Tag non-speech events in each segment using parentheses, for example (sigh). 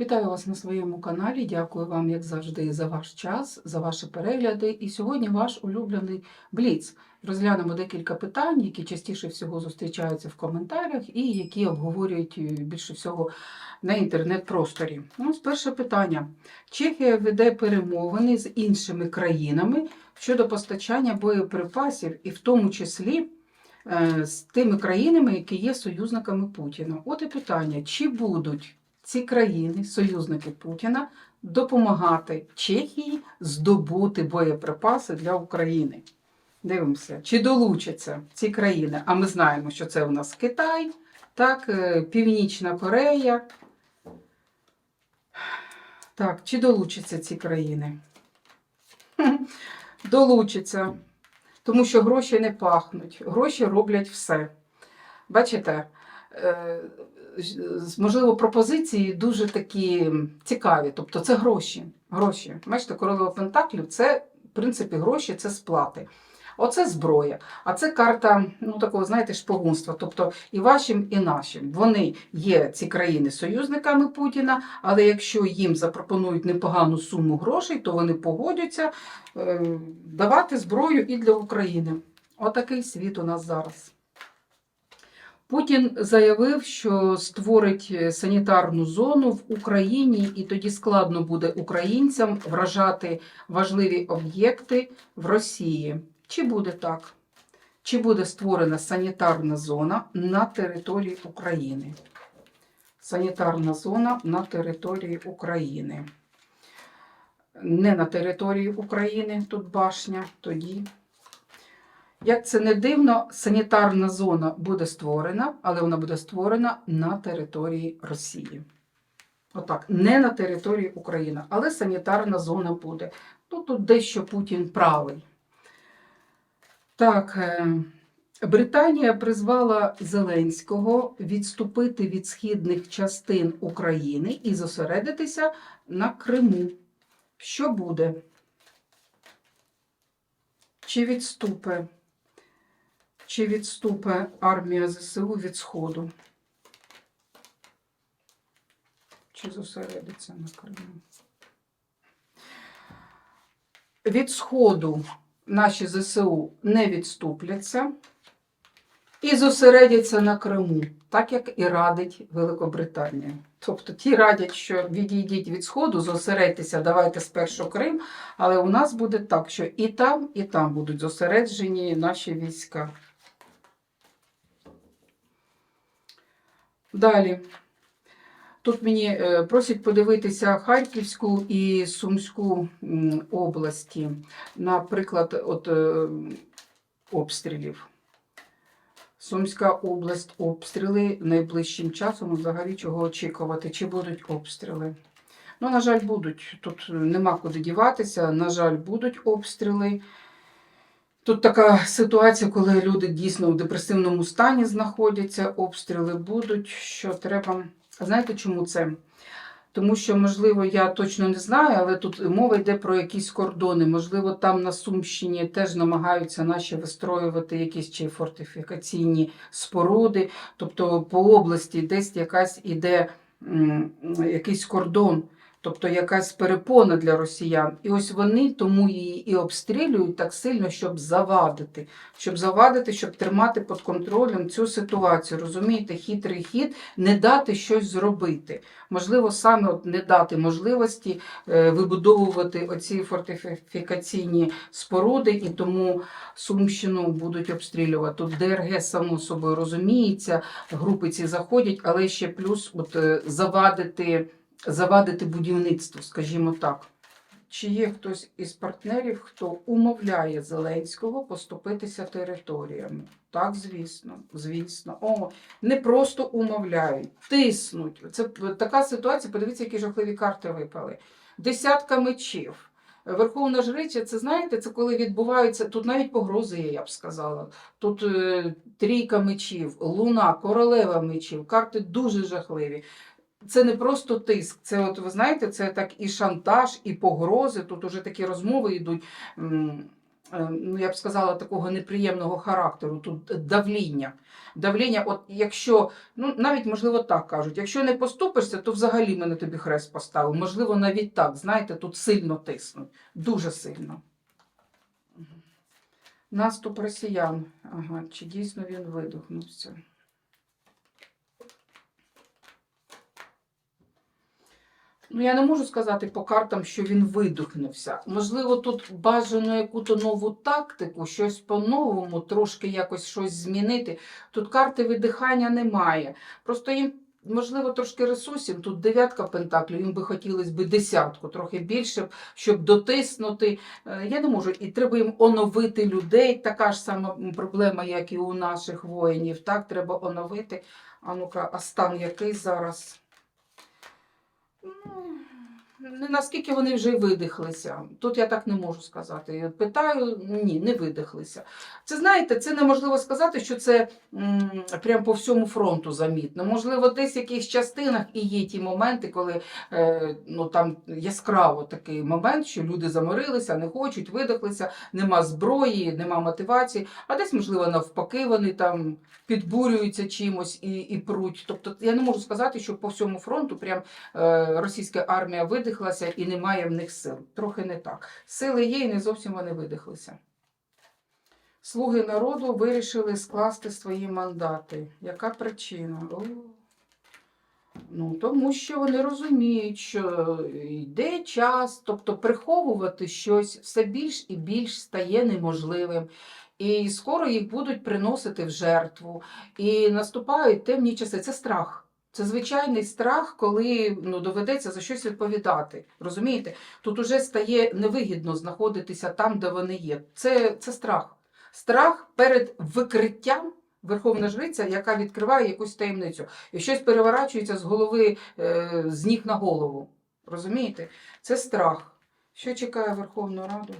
Вітаю вас на своєму каналі. Дякую вам, як завжди, за ваш час, за ваші перегляди. І сьогодні ваш улюблений бліц. Розглянемо декілька питань, які частіше всього зустрічаються в коментарях і які обговорюють е, більше всього на інтернет-просторі. Ось перше питання. Чехія веде перемовини з іншими країнами щодо постачання боєприпасів, і в тому числі е, з тими країнами, які є союзниками Путіна. От і питання: чи будуть ці країни, союзники Путіна, допомагати Чехії здобути боєприпаси для України. Дивимося, чи долучаться ці країни. А ми знаємо, що це у нас Китай, так, е, Північна Корея. Так, чи долучаться ці країни? (laughs) Долучаться, тому що гроші не пахнуть, гроші роблять все. Бачите, е, можливо, пропозиції дуже такі цікаві. Тобто це гроші. гроші. Бачите, королева Пентаклів це, в принципі, гроші, це сплати. Оце зброя. А це карта ну, такого, знаєте, шпигунства. Тобто і вашим, і нашим. Вони є ці країни союзниками Путіна, але якщо їм запропонують непогану суму грошей, то вони погодяться е, давати зброю і для України. Отакий світ у нас зараз. Путін заявив, що створить е, санітарну зону в Україні, і тоді складно буде українцям вражати важливі об'єкти в Росії. Чи буде так? Чи буде створена санітарна зона на території України? Санітарна зона на території України. Не на території України, тут башня, тоді як це не дивно, санітарна зона буде створена, але вона буде створена на території Росії. Отак, не на території України, але санітарна зона буде. Ну, тут дещо Путін правий. Так, е, Британія призвала Зеленського відступити від східних частин України і зосередитися на Криму. Що буде? Чи відступи? Чи відступи армія ЗСУ від Сходу? Чи зосередиться на Криму? Від Сходу наші ЗСУ не відступляться і зосередяться на Криму, так як і радить Великобританія. Тобто ті радять, що відійдіть від Сходу, зосередьтеся, давайте спершу Крим, але у нас буде так, що і там, і там будуть зосереджені наші війська. Далі. Тут мені е, просять подивитися Харківську і Сумську області, наприклад, от, е, обстрілів. Сумська область, обстріли найближчим часом взагалі чого очікувати, чи будуть обстріли. Ну, на жаль, будуть. Тут нема куди діватися, на жаль, будуть обстріли. Тут така ситуація, коли люди дійсно в депресивному стані знаходяться, обстріли будуть, що треба. А знаєте, чому це? Тому що, можливо, я точно не знаю, але тут мова йде про якісь кордони. Можливо, там на Сумщині теж намагаються наші вистроювати якісь чи фортифікаційні споруди. Тобто по області десь якась іде якийсь кордон, тобто якась перепона для росіян. І ось вони тому її і обстрілюють так сильно, щоб завадити, щоб завадити, щоб тримати під контролем цю ситуацію. Розумієте, хитрий хід не дати щось зробити. Можливо, саме от не дати можливості е, вибудовувати оці фортифікаційні споруди, і тому Сумщину будуть обстрілювати. Тут ДРГ само собою розуміється, групи ці заходять, але ще плюс от, е, завадити, завадити будівництво, скажімо так. Чи є хтось із партнерів, хто умовляє Зеленського поступитися територіями? Так, звісно, звісно. О, не просто умовляють, тиснуть. Це така ситуація. Подивіться, які жахливі карти випали. Десятка мечів. Верховна жриця, це знаєте, це коли відбуваються, тут навіть погрози я б сказала. Тут е, трійка мечів, луна, королева мечів, карти дуже жахливі. Це не просто тиск, це, от ви знаєте, це так і шантаж, і погрози. Тут уже такі розмови йдуть. е, ну я б сказала, такого неприємного характеру, тут давління. Давління, от якщо, ну навіть можливо так кажуть, якщо не поступишся, то взагалі ми на тобі хрест поставив. Можливо, навіть так, знаєте, тут сильно тиснуть, дуже сильно. Наступ росіян. Ага, чи дійсно він видохнувся? Ну, я не можу сказати по картам, що він видохнувся. Можливо, тут бажано яку-то нову тактику, щось по-новому, трошки якось щось змінити. Тут карти видихання немає. Просто їм, можливо, трошки ресурсів. Тут дев'ятка пентаклів, їм би хотілося б десятку, трохи більше, щоб дотиснути. Е, Я не можу, і треба їм оновити людей. Така ж сама проблема, як і у наших воїнів. Так, треба оновити. А ну-ка, а стан який зараз? Ну, не наскільки вони вже видихлися. Тут я так не можу сказати. Питаю, ні, не видихлися. Це знаєте, це неможливо сказати, що це м, прям по всьому фронту замітно. Можливо, десь в якихось частинах і є ті моменти, коли е, ну, там яскраво такий момент, що люди заморилися, не хочуть, видихлися, нема зброї, нема мотивації, а десь, можливо, навпаки, вони там підбурюються чимось і, і пруть. Тобто я не можу сказати, що по всьому фронту прям е, російська армія видихлася і немає в них сил. Трохи не так. Сили є, і не зовсім вони видихлися. Слуги народу вирішили скласти свої мандати. Яка причина? О. Ну, тому що вони розуміють, що йде час, тобто приховувати щось все більш і більш стає неможливим. І скоро їх будуть приносити в жертву. І наступають темні часи. Це страх. Це звичайний страх, коли ну, доведеться за щось відповідати. Розумієте? Тут уже стає невигідно знаходитися там, де вони є. Це, це страх. Страх перед викриттям Верховна Жриця, яка відкриває якусь таємницю. І щось переворачується з голови, е, з ніг на голову. Розумієте? Це страх. Що чекає Верховну Раду?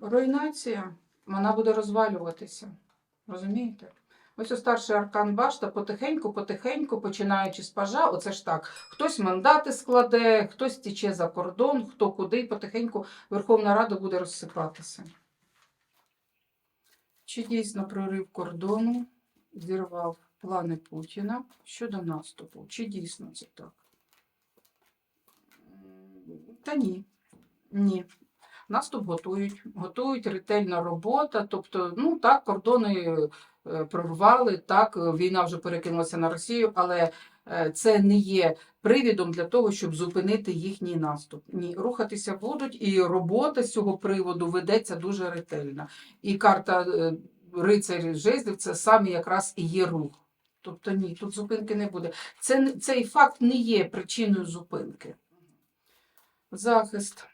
Руйнація. Вона буде розвалюватися. Розумієте? Ось у старший аркан башта потихеньку, потихеньку, починаючи з пажа, оце ж так. Хтось мандати складе, хтось тіче за кордон, хто куди, потихеньку Верховна Рада буде розсипатися. Чи дійсно прорив кордону зірвав плани Путіна щодо наступу? Чи дійсно це так? Та ні. Ні. Наступ готують, готують ретельна робота. Тобто, ну так, кордони прорвали, так, е, війна вже перекинулася на Росію, але е, це не є привідом для того, щоб зупинити їхній наступ. Ні, рухатися будуть, і робота з цього приводу ведеться дуже ретельна. І карта е, рицарів жезлів це саме якраз і є рух. Тобто ні, тут зупинки не буде. Це, цей факт не є причиною зупинки. Захист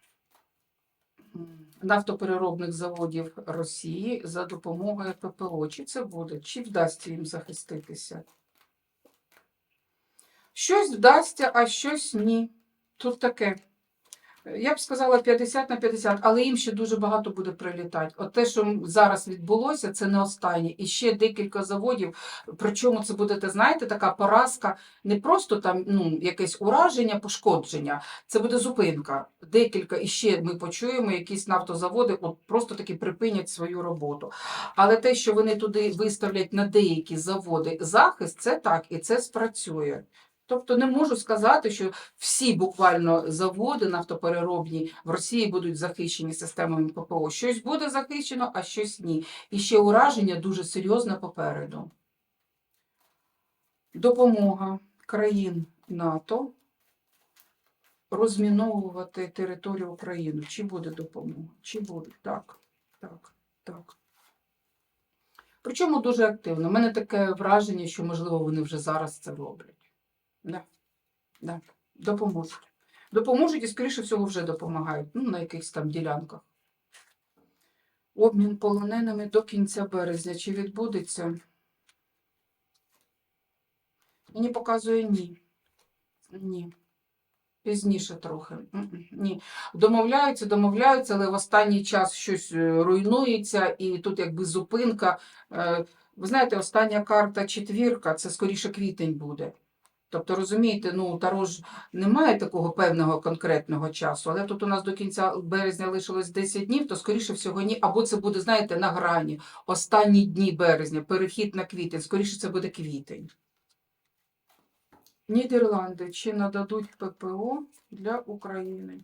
нафтопереробних заводів Росії за допомогою ППО. Чи це буде? Чи вдасться їм захиститися? Щось вдасться, а щось ні. Тут таке. Я б сказала 50 на 50, але їм ще дуже багато буде прилітати. От те, що зараз відбулося, це не останнє. І ще декілька заводів. Причому це буде, те, знаєте, така поразка, не просто там ну, якесь ураження, пошкодження. Це буде зупинка. Декілька, і ще ми почуємо, якісь нафтозаводи от просто таки припинять свою роботу. Але те, що вони туди виставлять на деякі заводи захист, це так, і це спрацює. Тобто не можу сказати, що всі буквально заводи нафтопереробні в Росії будуть захищені системами ППО. Щось буде захищено, а щось ні. І ще ураження дуже серйозне попереду. Допомога країн НАТО розміновувати територію України. Чи буде допомога? Чи буде? Так, так, так. Причому дуже активно. У мене таке враження, що, можливо, вони вже зараз це роблять. Да. Да. Допоможуть. Допоможуть і, скоріше всього, вже допомагають. Ну, на якихось там ділянках. Обмін полоненими до кінця березня. Чи відбудеться? Мені показує ні. Ні. Пізніше трохи. Ні. Домовляються, домовляються, але в останній час щось е, руйнується, і тут якби зупинка. Е, Ви знаєте, остання карта четвірка, це скоріше квітень буде. Тобто, розумієте, ну Таро ж немає такого певного конкретного часу, але тут у нас до кінця березня лишилось 10 днів, то скоріше всього ні, або це буде, знаєте, на грані останні дні березня, перехід на квітень, скоріше це буде квітень. Нідерланди чи нададуть ППО для України?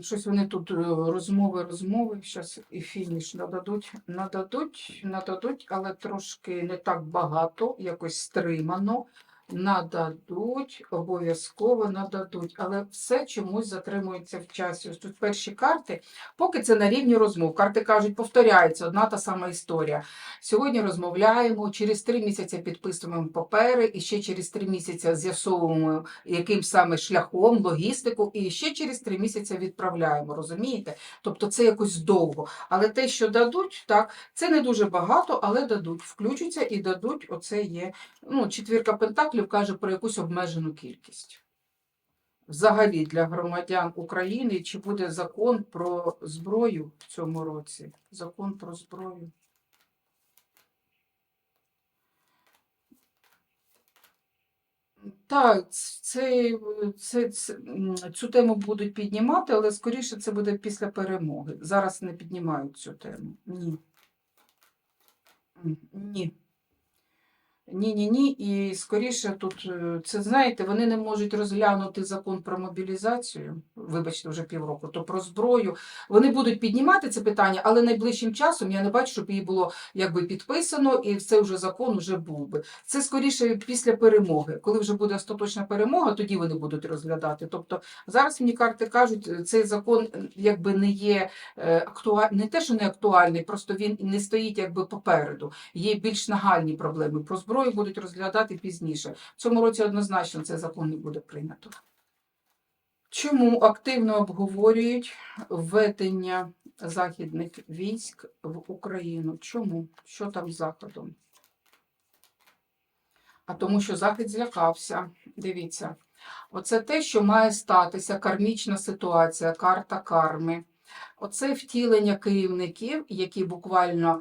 Щось вони тут е, розмови, розмови, зараз і фініш нададуть, нададуть, нададуть, але трошки не так багато, якось стримано. Нададуть, обов'язково нададуть, але все чомусь затримується в часі. Ось тут перші карти, поки це на рівні розмов. Карти кажуть, повторяється одна та сама історія. Сьогодні розмовляємо, через три місяці підписуємо папери, і ще через три місяці з'ясовуємо, яким саме шляхом, логістику, і ще через три місяці відправляємо. Розумієте? Тобто це якось довго. Але те, що дадуть, так, це не дуже багато, але дадуть. Включаться і дадуть. Оце є. Ну, четвірка пентаклів каже про якусь обмежену кількість. Взагалі для громадян України чи буде закон про зброю в цьому році? Закон про зброю. Так, це, це, це, цю тему будуть піднімати, але скоріше це буде після перемоги. Зараз не піднімають цю тему. Ні. Ні. Ні, ні, ні. І скоріше тут е, це знаєте, вони не можуть розглянути закон про мобілізацію, вибачте, вже півроку, то про зброю. Вони будуть піднімати це питання, але найближчим часом я не бачу, щоб її було якби підписано, і це вже закон вже був би. Це скоріше після перемоги. Коли вже буде остаточна перемога, тоді вони будуть розглядати. Тобто зараз мені карти кажуть, е, цей закон е, якби не є актуальний, не те, що не актуальний, просто він не стоїть якби попереду. Є більш нагальні проблеми. Про зброю будуть розглядати пізніше. В цьому році однозначно цей закон не буде прийнято. Чому активно обговорюють введення західних військ в Україну? Чому? Що там з Заходом? А тому, що Захід злякався. Дивіться, оце те, що має статися, кармічна ситуація, карта карми. Оце втілення керівників, які буквально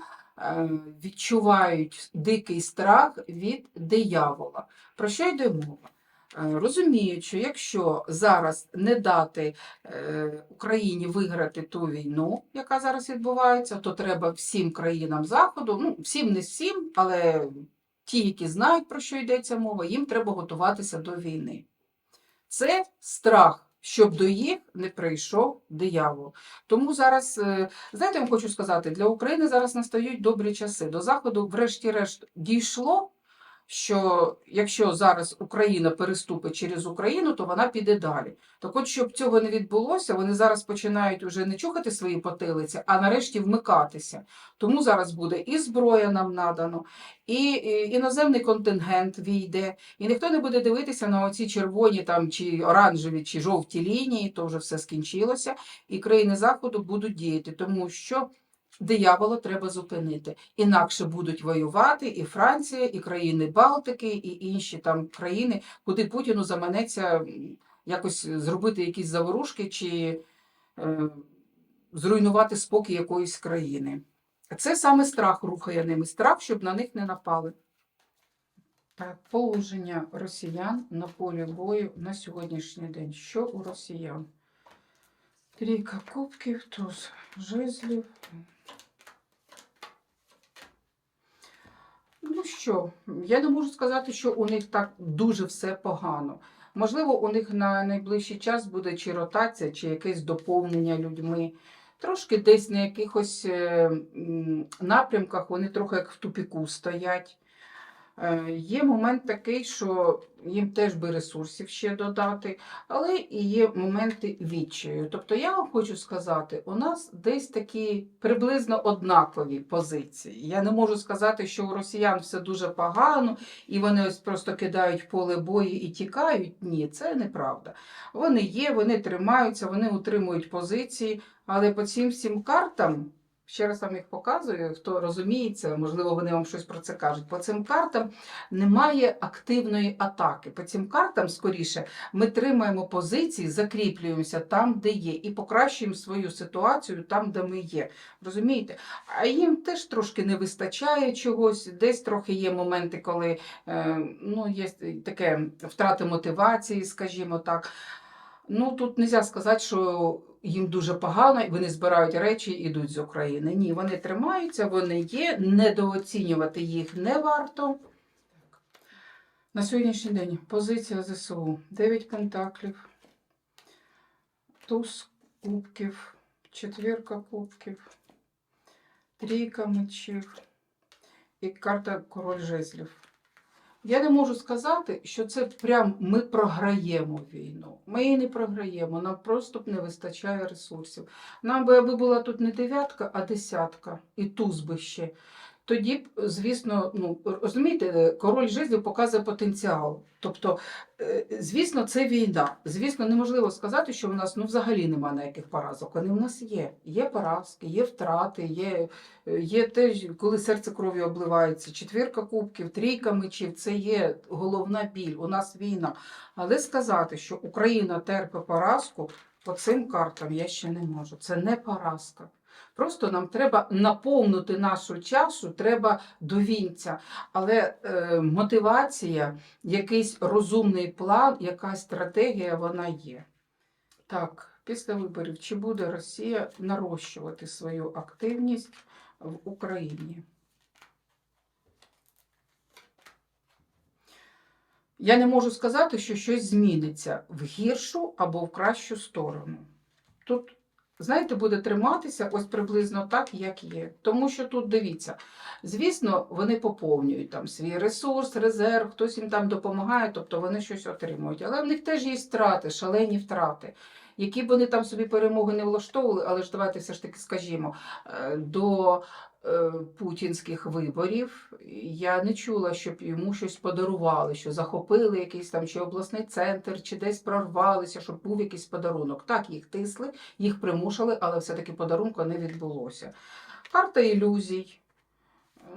відчувають дикий страх від диявола. Про що йде мова? Е, Розуміють, що якщо зараз не дати е, Україні виграти ту війну, яка зараз відбувається, то треба всім країнам Заходу, ну всім не всім, але ті, які знають, про що йдеться мова, їм треба готуватися до війни. Це страх, щоб до їх не прийшов диявол. Тому зараз, е, знаєте, я хочу сказати, для України зараз настають добрі часи. До Заходу, врешті-решт, дійшло, що якщо зараз Україна переступить через Україну, то вона піде далі. Так от, щоб цього не відбулося, вони зараз починають уже не чухати свої потилиці, а нарешті вмикатися. Тому зараз буде і зброя нам надано, і, іноземний контингент війде, і ніхто не буде дивитися на оці червоні там чи оранжеві, чи жовті лінії, то вже все скінчилося, і країни Заходу будуть діяти, тому що диявола треба зупинити. Інакше будуть воювати і Франція, і країни Балтики, і інші там країни, куди Путіну заманеться якось зробити якісь заворушки чи е, зруйнувати спокій якоїсь країни. Це саме страх рухає ними, страх, щоб на них не напали. Так, положення росіян на полі бою на сьогоднішній день. Що у росіян? Трійка кубків, туз жезлів. Ну що, я не можу сказати, що у них так дуже все погано. Можливо, у них на найближчий час буде чи ротація, чи якесь доповнення людьми. Трошки десь на якихось е, напрямках вони трохи як в тупіку стоять. Е, Є момент такий, що їм теж би ресурсів ще додати, але і є моменти відчаю. Тобто я вам хочу сказати, у нас десь такі приблизно однакові позиції. Я не можу сказати, що у росіян все дуже погано, і вони ось просто кидають поле бою і тікають. Ні, це неправда. Вони є, вони тримаються, вони утримують позиції, але по цим всім картам. Ще раз вам їх показую, хто розуміється, можливо, вони вам щось про це кажуть. По цим картам немає активної атаки. По цим картам, скоріше, ми тримаємо позиції, закріплюємося там, де є, і покращуємо свою ситуацію там, де ми є. Розумієте? А їм теж трошки не вистачає чогось, десь трохи є моменти, коли е, ну, є таке втрати мотивації, скажімо так. Ну, тут не можна сказати, що їм дуже погано, і вони збирають речі і йдуть з України. Ні, вони тримаються, вони є, недооцінювати їх не варто. На сьогоднішній день позиція ЗСУ 9 пентаклів, туз кубків, четвірка кубків, трійка мечів і карта король жезлів. Я не можу сказати, що це прям ми програємо війну. Ми її не програємо, нам просто не вистачає ресурсів. Нам би аби була тут не дев'ятка, а десятка, і туз би ще. Тоді звісно, ну розумієте, король жезлів показує потенціал. Тобто, е, звісно, це війна. Звісно, неможливо сказати, що в нас ну взагалі немає ніяких поразок. Вони в нас є. Є поразки, є втрати, є, е, є те, коли серце кров'ю обливається. Четвірка кубків, трійка мечів це є головна біль. У нас війна. Але сказати, що Україна терпить поразку, по цим картам я ще не можу. Це не поразка. Просто нам треба наповнити нашу чашу, треба до вінця. Але е, мотивація, якийсь розумний план, якась стратегія, вона є. Так, після виборів, чи буде Росія нарощувати свою активність в Україні? Я не можу сказати, що щось зміниться в гіршу або в кращу сторону. Тут знаєте, буде триматися ось приблизно так, як є. Тому що тут дивіться, звісно, вони поповнюють там свій ресурс, резерв, хтось їм там допомагає, тобто вони щось отримують. Але в них теж є втрати, шалені втрати. Які б вони там собі перемоги не влаштовували, але ж давайте все ж таки скажімо, е, до е, путінських виборів я не чула, щоб йому щось подарували, що захопили якийсь там чи обласний центр, чи десь прорвалися, щоб був якийсь подарунок. Так, їх тисли, їх примушали, але все-таки подарунку не відбулося. Карта ілюзій.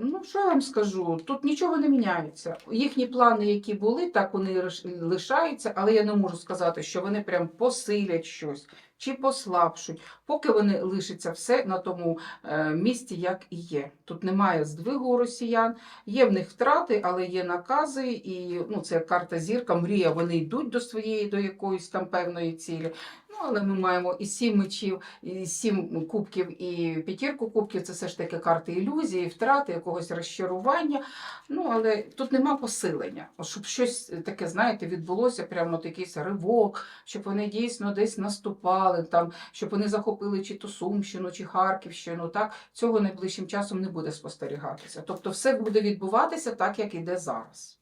Ну, що я вам скажу? Тут нічого не міняється. Їхні плани, які були, так вони лишаються, але я не можу сказати, що вони прям посилять щось чи послабшуть, поки вони лишаться все на тому е, місці, як і є. Тут немає здвигу у росіян, є в них втрати, але є накази, і ну, це карта зірка, мрія, вони йдуть до своєї, до якоїсь там певної цілі. Ну, але ми маємо і сім мечів, і сім кубків, і п'ятірку кубків. Це все ж таки карти ілюзії, втрати, якогось розчарування. Ну, але тут нема посилення. Щоб щось таке, знаєте, відбулося, прямо якийсь ривок, щоб вони дійсно десь наступали, там, щоб вони захопили чи то Сумщину, чи Харківщину. Так, цього найближчим часом не буде спостерігатися. Тобто, все буде відбуватися так, як іде зараз.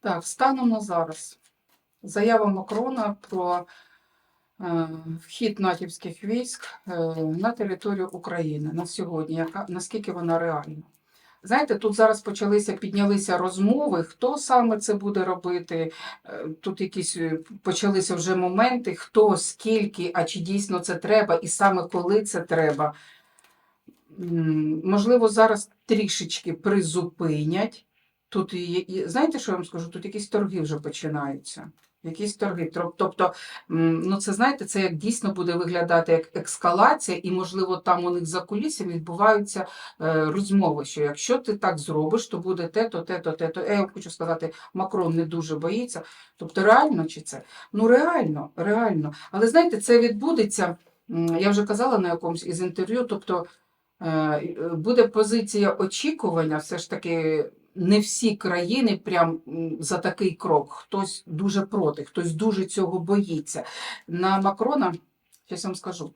Так, станом на зараз. Заява Макрона про е, вхід натівських військ е, на територію України на сьогодні, яка, наскільки вона реальна. Знаєте, тут зараз почалися, піднялися розмови, хто саме це буде робити. Е, Тут якісь почалися вже моменти, хто, скільки, а чи дійсно це треба, і саме коли це треба. Можливо, зараз трішечки призупинять. Тут, і, знаєте, що я вам скажу? Тут якісь торги вже починаються. Якісь торги. Тобто, ну це знаєте, це як дійсно буде виглядати як ескалація, і, можливо, там у них за кулісами відбуваються е, розмови, що якщо ти так зробиш, то буде те-то, те-то, те-то. Я хочу сказати, Макрон не дуже боїться. Тобто, реально чи це? Ну, реально, реально. Але знаєте, це відбудеться. Я вже казала на якомусь із інтерв'ю, тобто е, е, буде позиція очікування, все ж таки. Не всі країни прям за такий крок. Хтось дуже проти, хтось дуже цього боїться. На Макрона, щось вам скажу.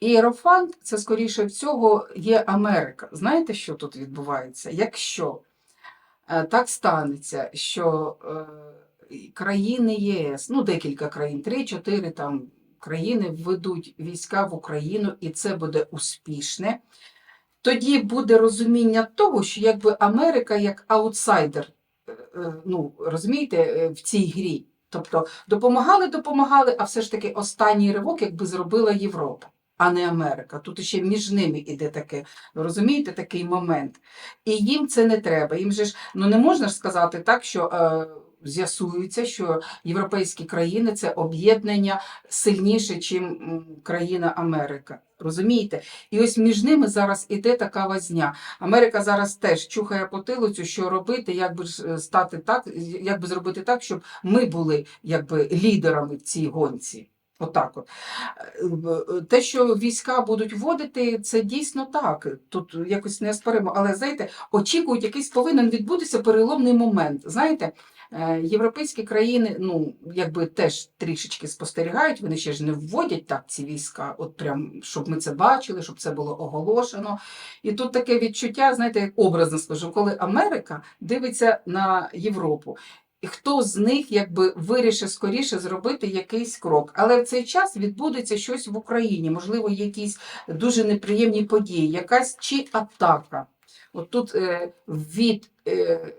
Іерофант це скоріше всього є Америка. Знаєте, що тут відбувається? Якщо е, так станеться, що е, країни ЄС, ну декілька країн, 3-4 там країни введуть війська в Україну, і це буде успішне, тоді буде розуміння того, що якби Америка як аутсайдер, е, е, ну розумієте, е, в цій грі. Тобто допомагали, допомагали, а все ж таки останній ривок якби зробила Європа. а не Америка. Тут ще між ними іде таке, розумієте, такий момент. І їм це не треба. Їм же ж ну не можна ж сказати так, що з'ясується, що європейські країни це об'єднання сильніше, ніж країна Америка. Розумієте? І ось між ними зараз іде така возня. Америка зараз теж чухає потилицю, що робити, як би е, стати так, як би зробити так, щоб ми були якби лідерами в цій гонці. Отак от. Е, Те, що війська будуть вводити, це дійсно так. Тут якось не споримо. Але знаєте, очікують, якийсь повинен відбутися переломний момент. Знаєте, е, європейські країни, ну, якби теж трішечки спостерігають, вони ще ж не вводять так ці війська, от прям, щоб ми це бачили, щоб це було оголошено. І тут таке відчуття, знаєте, як образно скажу, коли Америка дивиться на Європу. І хто з них якби вирішить скоріше зробити якийсь крок. Але в цей час відбудеться щось в Україні, можливо, якісь дуже неприємні події, якась чи атака. От тут е, від е,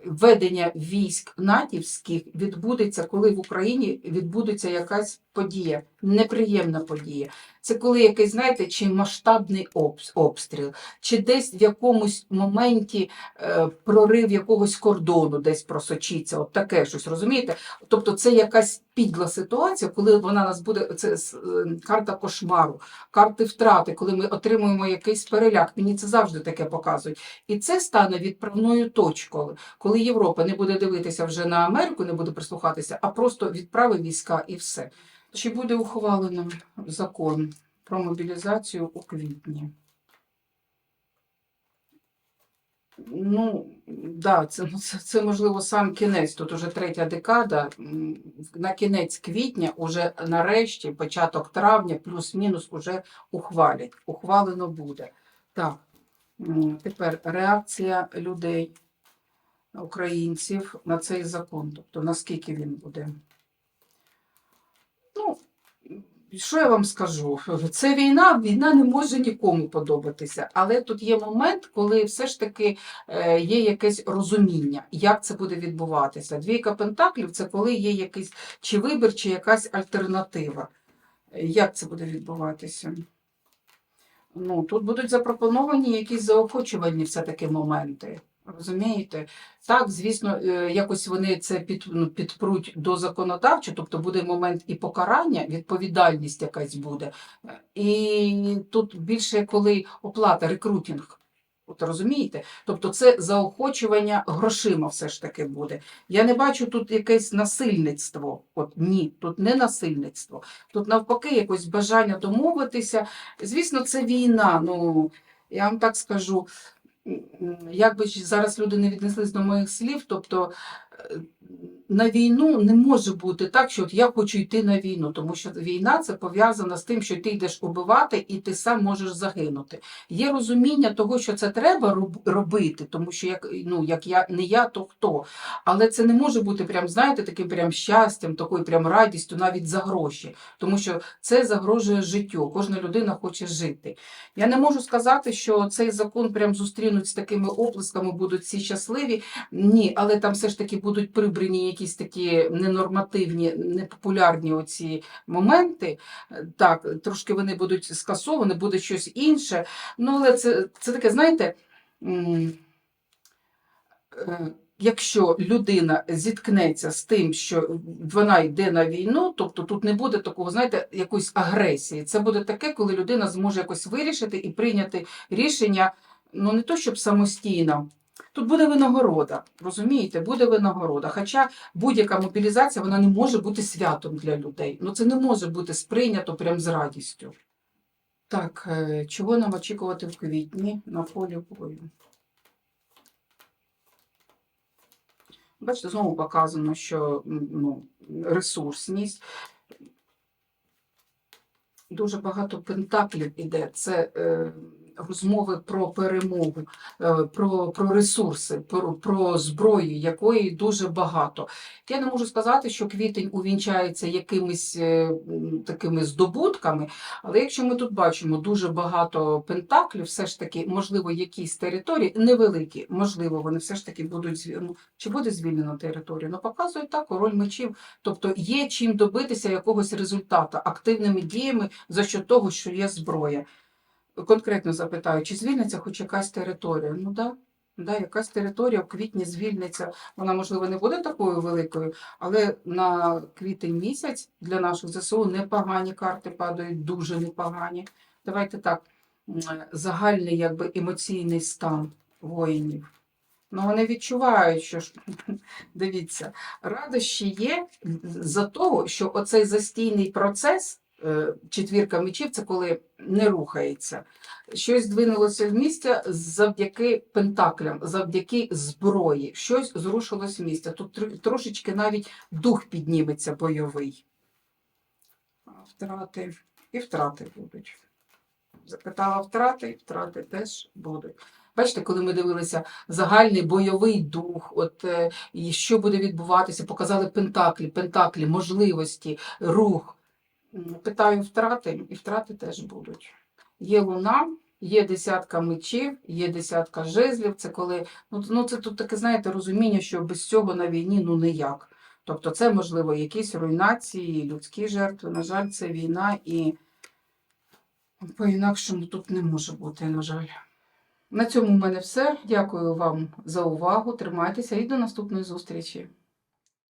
ведення військ натівських відбудеться, коли в Україні відбудеться якась подія, неприємна подія. Це коли якийсь, знаєте, чи масштабний обстріл, чи десь в якомусь моменті е, прорив якогось кордону десь просочиться, от таке щось, розумієте? Тобто це якась підла ситуація, коли вона нас буде, це е, карта кошмару, карти втрати, коли ми отримуємо якийсь переляк. Мені це завжди таке показують. І це стане відправною точкою, коли Європа не буде дивитися вже на Америку, не буде прислухатися, а просто відправить війська і все. Чи буде ухвалено закон про мобілізацію у квітні? Ну, да, це, ну, це, це можливо сам кінець. Тут уже третя декада. На кінець квітня, уже нарешті, початок травня, плюс-мінус, уже ухвалять. Ухвалено буде. Так, тепер реакція людей, українців на цей закон. Тобто наскільки він буде. Ну, що я вам скажу? Це війна, війна не може нікому подобатися. Але тут є момент, коли все ж таки е, є якесь розуміння, як це буде відбуватися. Двійка пентаклів це коли є якийсь чи вибір, чи якась альтернатива. Як це буде відбуватися? Ну, тут будуть запропоновані якісь заохочувальні все-таки моменти. Розумієте? Так, звісно, е, якось вони це під, ну, підпруть до законодавчого, тобто буде момент і покарання, відповідальність якась буде. І тут більше коли оплата, рекрутинг. От розумієте? Тобто це заохочування грошима все ж таки буде. Я не бачу тут якесь насильництво. От ні, тут не насильництво. Тут навпаки якось бажання домовитися. Звісно, це війна. Ну, я вам так скажу, як би зараз люди не віднеслись до моїх слів, тобто е, на війну не може бути так, що от я хочу йти на війну, тому що війна це пов'язана з тим, що ти йдеш убивати і ти сам можеш загинути. Є розуміння того, що це треба роб- робити, тому що як, ну, як я не я, то хто. Але це не може бути прям, знаєте, таким прям щастям, такою прям радістю навіть за гроші, тому що це загрожує життю. Кожна людина хоче жити. Я не можу сказати, що цей закон прям зустрінуть з такими оплесками, будуть всі щасливі. Ні, але там все ж таки будуть прибрані якісь такі ненормативні, непопулярні оці моменти. Е, Так, трошки вони будуть скасовані, буде щось інше. Ну, але це, це таке, знаєте. е, Якщо людина зіткнеться з тим, що вона йде на війну, тобто тут не буде такого, знаєте, якоїсь агресії. Це буде таке, коли людина зможе якось вирішити і прийняти рішення, ну не то щоб самостійно. Тут буде винагорода, розумієте, буде винагорода. Хоча будь-яка мобілізація вона не може бути святом для людей. Ну це не може бути сприйнято прям з радістю. Так, е, чого нам очікувати в квітні на полі бою? Бачите, знову показано, що ну, ресурсність. Дуже багато пентаклів іде. Це е, розмови про перемогу, е, про, про ресурси, про, про зброю, якої дуже багато. Я не можу сказати, що квітень увінчається якимись е, такими здобутками, але якщо ми тут бачимо дуже багато пентаклів, все ж таки, можливо, якісь території невеликі, можливо, вони все ж таки будуть зві- ну, чи буде звільнена територія. Ну, показує так, король мечів. Тобто є чим добитися якогось результату активними діями за що того, що є зброя. Конкретно запитаю, чи звільниться хоч якась територія? Ну да. Да, якась територія в квітні звільниться. Вона, можливо, не буде такою великою, але на квітень місяць для наших ЗСУ непогані карти падають, дуже непогані. Давайте так, загальний якби емоційний стан воїнів. Ну, вони відчувають, що дивіться, радощі є за того, що оцей застійний процес, е, четвірка мечів, це коли не рухається. Щось здвинулося з місця завдяки пентаклям, завдяки зброї. Щось зрушилось з місця. Тут трошечки навіть дух підніметься бойовий. Втрати і втрати будуть. Запитала втрати, і втрати теж будуть. Бачите, коли ми дивилися загальний бойовий дух, от е, і що буде відбуватися, показали пентаклі, пентаклі, можливості, рух. Питаю втрати, і втрати теж будуть. Є луна, є десятка мечів, є десятка жезлів. Це коли ну, ну це тут таке, знаєте, розуміння, що без цього на війні ну ніяк. Тобто, це можливо якісь руйнації, людські жертви. На жаль, це війна, і по-інакшому тут не може бути, на жаль. На цьому в мене все. Дякую вам за увагу. Тримайтеся і до наступної зустрічі.